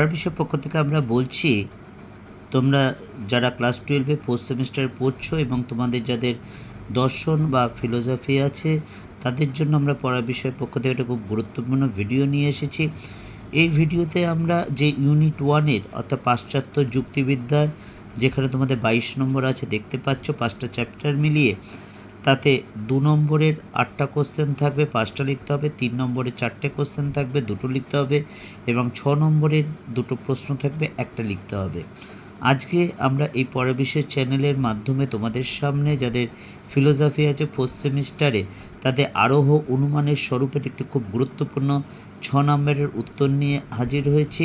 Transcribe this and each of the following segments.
পড়ার বিষয় পক্ষ থেকে আমরা বলছি, তোমরা যারা ক্লাস টুয়েলভে ফোর্থ সেমিস্টার পড়ছো এবং তোমাদের যাদের দর্শন বা ফিলোসফি আছে, তাদের জন্য আমরা পড়ার বিষয়ের পক্ষ থেকে একটা খুব গুরুত্বপূর্ণ ভিডিও নিয়ে এসেছি। এই ভিডিওতে আমরা যে ইউনিট ওয়ানের অর্থাৎ পাশ্চাত্য যুক্তিবিদ্যায় যেখানে তোমাদের বাইশ নম্বর আছে, দেখতে পাচ্ছ পাঁচটা চ্যাপ্টার মিলিয়ে তাতে দু নম্বরের আটটা কোশ্চেন থাকবে, পাঁচটা লিখতে হবে, তিন নম্বরের চারটে কোশ্চেন থাকবে, দুটো লিখতে হবে এবং ছ নম্বরের দুটো প্রশ্ন থাকবে, একটা লিখতে হবে। আজকে আমরা এই পরে বিষয় চ্যানেলের মাধ্যমে তোমাদের সামনে, যাদের ফিলোসফি আছে ফোর্থ সেমিস্টারে তাদের আরোহ অনুমানের স্বরূপের একটি খুব গুরুত্বপূর্ণ ছ নম্বরের উত্তর নিয়ে হাজির হয়েছি।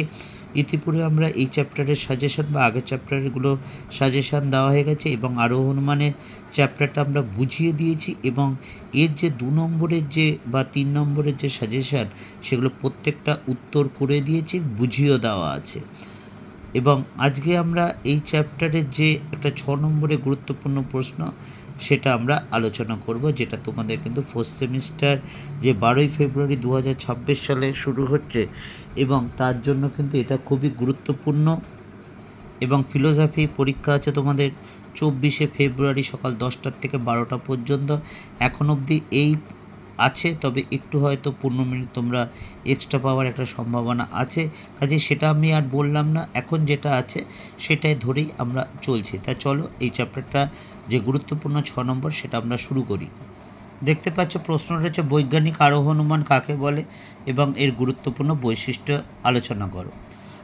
ইতিপূর্বে আমরা এই চ্যাপ্টারের সাজেশন বা আগের চ্যাপ্টারগুলো সাজেশন দেওয়া হয়ে গেছে এবং আরোহ অনুমানের চ্যাপ্টারটা আমরা বুঝিয়ে দিয়েছি এবং এর যে দু নম্বরের যে বা তিন নম্বরের যে সাজেশন, সেগুলো প্রত্যেকটা উত্তর করে দিয়েছি, বুঝিয়েও দেওয়া আছে। এবং আজকে আমরা এই চ্যাপ্টারের যে একটা ছ নম্বরে গুরুত্বপূর্ণ প্রশ্ন সেটা আমরা আলোচনা করব, যেটা তোমাদের কিন্তু ফোর্থ সেমিস্টার যে বারোই ফেব্রুয়ারি দু হাজার ছাব্বিশ সালে শুরু হচ্ছে এবং তার জন্য কিন্তু এটা খুবই গুরুত্বপূর্ণ এবং ফিলোসফি পরীক্ষা আছে তোমাদের চব্বিশে ফেব্রুয়ারি সকাল দশটার থেকে বারোটা পর্যন্ত। এখন অবধি এই আছে, তবে একটু হয়তো পনেরো মিনিট তোমরা এক্সট্রা পাওয়ার একটা সম্ভাবনা আছে। কাজে সেটা আমি আর বললাম না, এখন যেটা আছে সেটাই ধরেই আমরা চলছি। তা চলো এই চ্যাপ্টারটা যে গুরুত্বপূর্ণ ছ নম্বর সেটা আমরা শুরু করি। দেখতে পাচ্ছ প্রশ্নটা হচ্ছে, বৈজ্ঞানিক আরোহ অনুমান কাকে বলে এবং এর গুরুত্বপূর্ণ বৈশিষ্ট্য আলোচনা করো।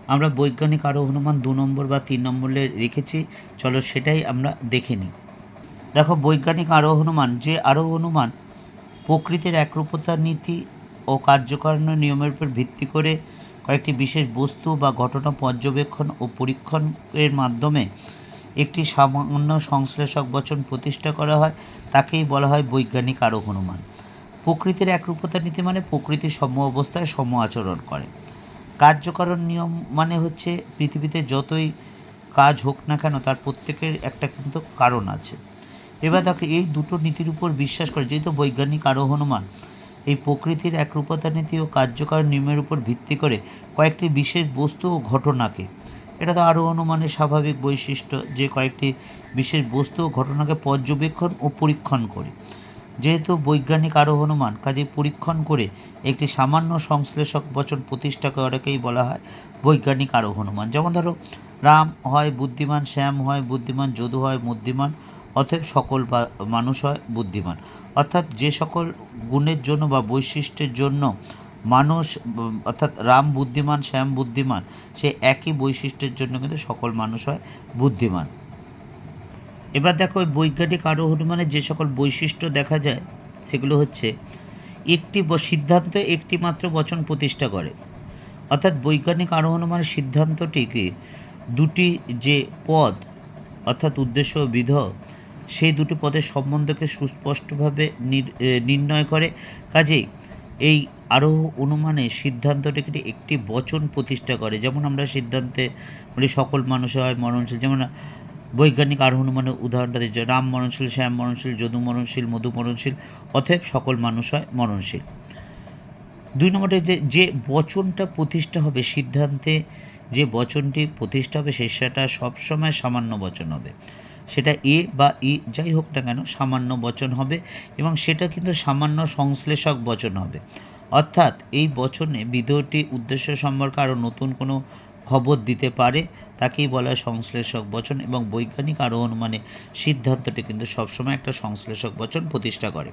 আমরা বৈজ্ঞানিক আরোহ অনুমান দু নম্বর বা তিন নম্বরে রেখেছি, চলো সেটাই আমরা দেখে নিই। দেখো, বৈজ্ঞানিক আরোহ অনুমান, যে আরোহ অনুমান প্রকৃতির একরূপতার নীতি ও কার্যকারণ নিয়মের উপর ভিত্তি করে কয়েকটি বিশেষ বস্তু বা ঘটনা পর্যবেক্ষণ ও পরীক্ষণের মাধ্যমে একটি সামান্য সংশ্লেষক বচন প্রতিষ্ঠা করা হয়, তাকেই বলা হয় বৈজ্ঞানিক আরোহ অনুমান। প্রকৃতির একরূপতার নীতি মানে প্রকৃতির সম অবস্থায় সম আচরণ করে। কার্যকারণ নিয়ম মানে হচ্ছে পৃথিবীতে যতই কাজ হোক না কেন, তার প্রত্যেকের একটা কিন্তু কারণ আছে। এবার দেখো, এই দুটো নীতির উপর বিশ্বাস করে, যেহেতু বৈজ্ঞানিক আরোহ অনুমান, এই প্রকৃতির একরূপতা নীতি ও কার্যকর নিয়মের উপর ভিত্তি করে কয়েকটি বিশেষ বস্তু ও ঘটনাকে এটা তো আরও অনুমানের স্বাভাবিক বৈশিষ্ট্য যে কয়েকটি বিশেষ বস্তু ও ঘটনাকে পর্যবেক্ষণ ও পরীক্ষণ করে। যেহেতু বৈজ্ঞানিক আরোহ অনুমান কাজে পরীক্ষণ করে একটি সামান্য সংশ্লেষক বচন প্রতিষ্ঠা করাকেই বলা হয় বৈজ্ঞানিক আরোহ অনুমান। যেমন ধরো, রাম হয় বুদ্ধিমান, শ্যাম হয় বুদ্ধিমান, যদু হয় বুদ্ধিমান অতএব সকল মানুষ হয় বুদ্ধিমান। অর্থাৎ যে সকল গুণের জন্য বা বৈশিষ্ট্যের জন্য মানুষ অর্থাৎ রাম বুদ্ধিমান, শ্যাম বুদ্ধিমান, সে একই বৈশিষ্ট্যের জন্য কিন্তু সকল মানুষ হয় বুদ্ধিমান। এবার দেখো বৈজ্ঞানিক আরোহ অনুমানের যে সকল বৈশিষ্ট্য দেখা যায়, সেগুলো হচ্ছে একটি সিদ্ধান্ত একটি মাত্র বচন প্রতিষ্ঠা করে। অর্থাৎ বৈজ্ঞানিক আরোহ অনুমানের সিদ্ধান্তটিকে দুটি যে পদ, অর্থাৎ উদ্দেশ্য বিধ, সেই দুটি পদের সম্বন্ধকে সুস্পষ্টভাবে নির- নির্ণয় করে। কাজেই এই আরোহ অনুমানে সিদ্ধান্তটিকে একটি বচন প্রতিষ্ঠা করে। যেমন আমরা সিদ্ধান্তে বলি, সকল মানুষ হয় মরণশীল। যেমন বৈজ্ঞানিক আরোহ অনুমানের উদাহরণটা দিচ্ছে, রাম মরণশীল, শ্যাম মরণশীল, যদু মরণশীল, মধু মরণশীল, অতএব সকল মানুষ হয় মরণশীল। দুই নম্বরে যে যে বচনটা প্রতিষ্ঠা হবে, সিদ্ধান্তে যে বচনটি প্রতিষ্ঠা হবে, সে সেটা সবসময় সামান্য বচন হবে। সেটা এ বা ই যাই হোক না কেন, সামান্য বচন হবে এবং সেটা কিন্তু সামান্য সংশ্লেষক বচন হবে। অর্থাৎ এই বচনে বিধেয়টি উদ্দেশ্য সম্পর্কে আরও নতুন কোনো খবর দিতে পারে, তাকেই বলা হয় সংশ্লেষক বচন এবং বৈজ্ঞানিক আরও অনুমানে সিদ্ধান্তটি কিন্তু সবসময় একটা সংশ্লেষক বচন প্রতিষ্ঠা করে।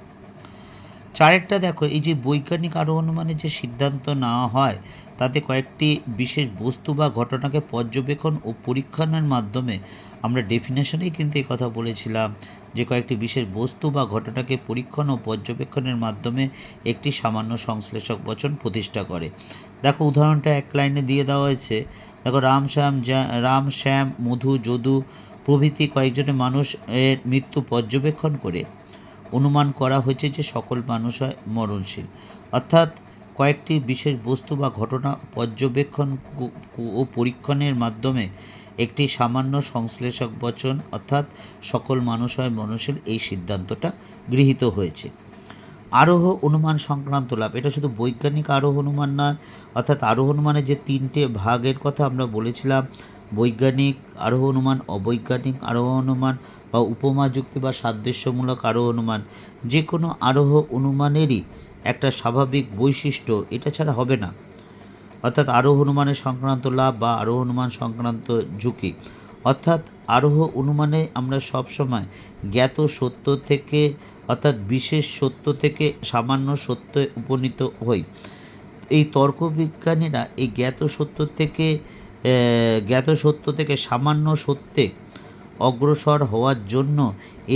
চারেরটা দেখো, এই যে বৈজ্ঞানিক আরও অনুমানে যে সিদ্ধান্ত নেওয়া হয়, তাতে কয়েকটি বিশেষ বস্তু বা ঘটনাকে পর্যবেক্ষণ ও পরীক্ষণের মাধ্যমে আমরা ডেফিনেশনেই কিন্তু এই কথা বলেছিলাম যে কয়েকটি বিশেষ বস্তু বা ঘটনাকে পরীক্ষণ ও পর্যবেক্ষণের মাধ্যমে একটি সামান্য সংশ্লেষক বচন প্রতিষ্ঠা করে। দেখো, উদাহরণটা এক লাইনে দিয়ে দেওয়া হয়েছে। দেখো, রাম শ্যাম রাম শ্যাম, মধু, যদু প্রভৃতি কয়েকজনের মানুষ এর মৃত্যু পর্যবেক্ষণ করে। অনুমান করা হয়েছে যে সকল মানুষ হয় মরণশীল। অর্থাৎ কয়েকটি বিশেষ বস্তু বা ঘটনা পর্যবেক্ষণ ও পরীক্ষণের মাধ্যমে একটি সামান্য সংশ্লেষক বচন, অর্থাৎ সকল মানুষ হয় মরণশীল এই সিদ্ধান্তটা গৃহীত হয়েছে। আরোহ অনুমান সংক্রান্ত লাভ, এটা শুধু বৈজ্ঞানিক আরোহ অনুমান নয়, অর্থাৎ আরোহ অনুমানের যে তিনটে ভাগের কথা আমরা বলেছিলাম, বৈজ্ঞানিক আরোহ অনুমান, অবৈজ্ঞানিক আরোহ অনুমান বা উপমা যুক্তি বা সাদৃশ্যমূলক আরোহ অনুমান যে কোনো আরোহ অনুমানেরই একটা স্বাভাবিক বৈশিষ্ট্য, এটা ছাড়া হবে না। অর্থাৎ আরোহ অনুমানের সংক্রান্ত লাভ বা আরোহ অনুমান সংক্রান্ত ঝুঁকি। অর্থাৎ আরোহ অনুমানে আমরা সবসময় জ্ঞাত সত্য থেকে, অর্থাৎ বিশেষ সত্য থেকে সামান্য সত্যে উপনীত হই। এই তর্কবিজ্ঞানীরা এই জ্ঞাত সত্য থেকে জ্ঞাত সত্য থেকে সামান্য সত্যে অগ্রসর হওয়ার জন্য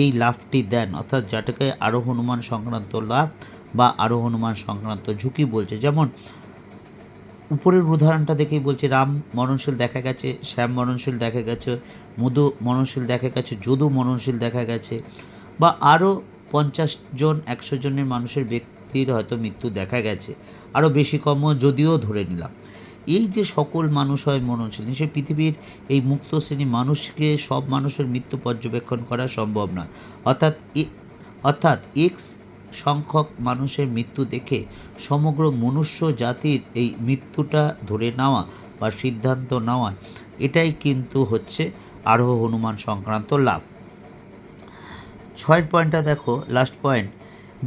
এই লাভটি দেন। অর্থাৎ যেটাকে আরোহ অনুমান সংক্রান্ত লাভ বা আরোহ অনুমান সংক্রান্ত ঝুঁকি বলছে। যেমন উপরের উদাহরণটা দেখেই বলছে, রাম মরণশীল দেখা গেছে, শ্যাম মরণশীল দেখা গেছে, মধু মরণশীল দেখা গেছে, যদু মরণশীল দেখা গেছে, বা আরও পঞ্চাশ জন, একশো জনের মানুষের ব্যক্তির হয়তো মৃত্যু দেখা গেছে। আরও বেশি কমও যদিও ধরে নিলাম। এই যে সকল মানুষ হয় মরণশীল, সে পৃথিবীর এই মুক্ত শ্রেণি মানুষকে সব মানুষের মৃত্যু পর্যবেক্ষণ করা সম্ভব নয়। অর্থাৎ অর্থাৎ এক্স সংখ্যক মানুষের মৃত্যু দেখে সমগ্র মনুষ্য জাতির এই মৃত্যুটা ধরে নেওয়া বা সিদ্ধান্ত নেওয়া, এটাই কিন্তু হচ্ছে আরোহ হনুমান সংক্রান্ত লাভ। ছয়ের পয়েন্টটা দেখো লাস্ট পয়েন্ট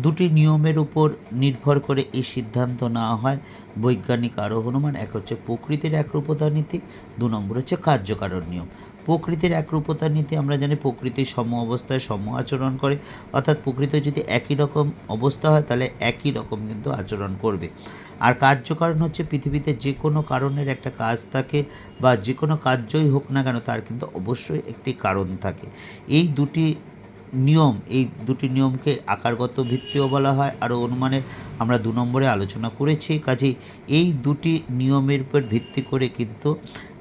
দুটি নিয়মের উপর নির্ভর করে এই সিদ্ধান্ত নেওয়া হয়। বৈজ্ঞানিক আরোহ হনুমান, এক হচ্ছে প্রকৃতির একরূপতা নীতি, দু নম্বর হচ্ছে কার্যকারণ নিয়ম। প্রকৃতির একরূপতা নীতি আমরা জানি প্রকৃতির সম অবস্থায় সম আচরণ করে। অর্থাৎ প্রকৃতি যদি একই রকম অবস্থা হয়, তাহলে একই রকম কিন্তু আচরণ করবে। আর কার্যকারণ হচ্ছে পৃথিবীতে যে কোনো কারণের একটা কাজ থাকে বা যে কোনো কার্যই হোক না কেন, তার কিন্তু অবশ্যই একটি কারণ থাকে। এই দুটি নিয়ম, এই দুটি নিয়মকে আকারগত ভিত্তিও বলা হয়। আরও অনুমানের আমরা দু নম্বরে আলোচনা করেছি। কাজেই এই দুটি নিয়মের উপর ভিত্তি করে কিন্তু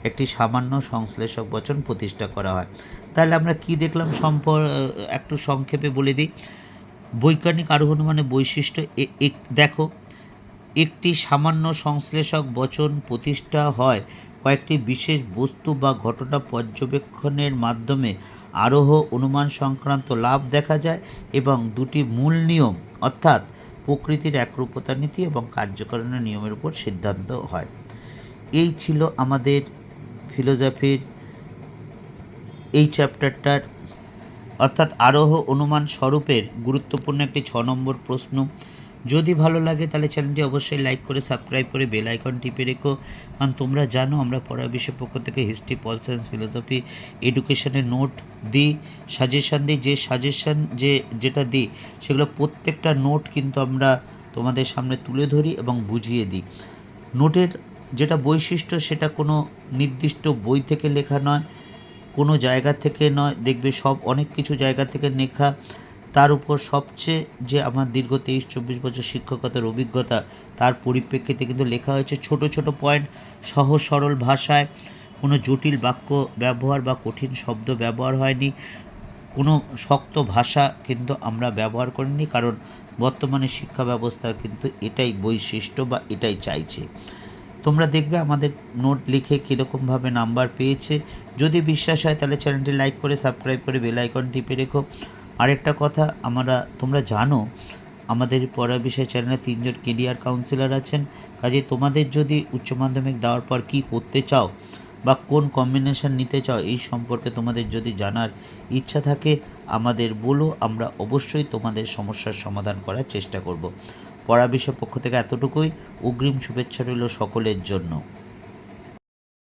একটি সামান্য সংশ্লেষক বচন প্রতিষ্ঠা করা হয়। তাহলে আমরা কি দেখলাম? সম্পর একটু সংক্ষেপে বলে দিই। বৈজ্ঞানিক আরোহ অনুমানের বৈশিষ্ট্য দেখো, একটি সামান্য সংশ্লেষক বচন প্রতিষ্ঠা হয় কয়েকটি বিশেষ বস্তু বা ঘটনা পর্যবেক্ষণের মাধ্যমে। আরোহ অনুমান সংক্রান্ত লাভ দেখা যায় এবং দুটি মূল নিয়ম, অর্থাৎ প্রকৃতির একরূপতা নীতি এবং কার্যকরণের নিয়মের উপর সিদ্ধান্ত হয়। এই ছিল আমাদের ফিলোসফির এই চ্যাপ্টারটার অর্থাৎ আরোহ অনুমান স্বরূপের গুরুত্বপূর্ণ একটি ছ নম্বর প্রশ্ন। যদি ভালো লাগে তাহলে চ্যানেলটি অবশ্যই লাইক করে, সাবস্ক্রাইব করে, বেল আইকন টিপে রেখো। কারণ তোমরা জানো আমরা পড়া বিষয় পক্ষ থেকে হিস্ট্রি, পল সায়েন্স, ফিলোসফি, এডুকেশনের নোট দিই। সাজেশান দিই, যে সাজেশান যে যেটা দিই, সেগুলো প্রত্যেকটা নোট কিন্তু আমরা তোমাদের সামনে তুলে ধরি এবং বুঝিয়ে দিই। নোটের যেটা বৈশিষ্ট্য সেটা কোনো নির্দিষ্ট বই থেকে লেখা নয়, কোনো জায়গা থেকে নয়। দেখবে সব অনেক কিছু জায়গা থেকে লেখা। তার উপর সবচেয়ে যে আমার দীর্ঘ তেইশ, চব্বিশ বছর শিক্ষকতার অভিজ্ঞতা, তার পরিপ্রেক্ষিতে কিন্তু লেখা হয়েছে ছোট ছোট পয়েন্ট সহজ, সরল ভাষায়। কোনো জটিল বাক্য ব্যবহার বা কঠিন শব্দ ব্যবহার হয়নি। কোনো শক্ত ভাষা কিন্তু আমরা ব্যবহার করিনি, কারণ বর্তমানে শিক্ষা ব্যবস্থার কিন্তু এটাই বৈশিষ্ট্য বা এটাই চাইছে। তোমরা দেখবে আমাদের নোট লিখে কীরকমভাবে নাম্বার পেয়েছে। যদি বিশ্বাস হয় তাহলে চ্যানেলটি লাইক করে সাবস্ক্রাইব করে বেল আইকন টিপে রেখো। আরেকটা কথা, আমরা, তোমরা জানো, আমাদের পড়া বিষয় চ্যানেলে তিনজন কেরিয়ার কাউন্সিলর আছেন। কাজে তোমাদের যদি উচ্চ মাধ্যমিক দেওয়ার পর কী করতে চাও বা কোন কম্বিনেশন নিতে চাও, এই সম্পর্কে তোমাদের যদি জানার ইচ্ছা থাকে, আমাদের বলো, আমরা অবশ্যই তোমাদের সমস্যার সমাধান করার চেষ্টা করব। বিষয় পক্ষ থেকে এতটুকুই। অগ্রিম শুভেচ্ছা রইল সকলের জন্য।